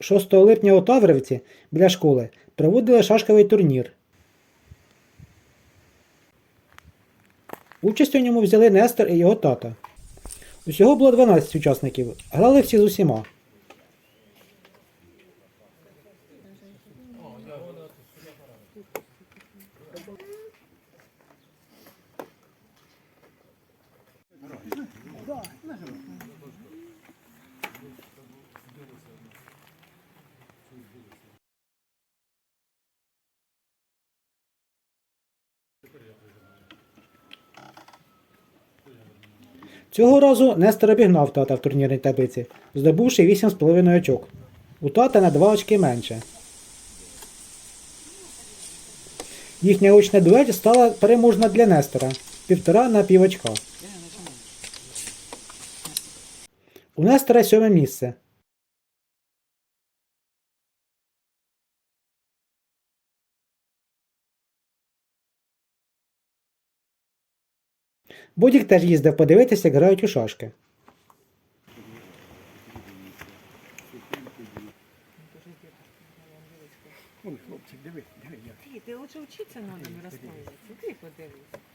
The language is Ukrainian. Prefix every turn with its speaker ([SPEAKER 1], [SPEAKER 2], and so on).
[SPEAKER 1] 6 липня у Таврівці біля школи проводили шашковий турнір. Участь у ньому взяли Нестор і його тата. Усього було 12 учасників, грали всі з усіма. Цього разу Нестор обігнав тата в турнірній таблиці, здобувши 8,5 очок. У тата на 2 очки менше. Їхня очна дуель стала переможна для Нестора півтора на пів очка. У Нестора сьоме місце. Бодік теж їздив подивитися, як грають у шашки.
[SPEAKER 2] Хлопчик, диви, диви, як.
[SPEAKER 3] Ти, ти лучше вчитися на ньому розповідати. Ти подивись.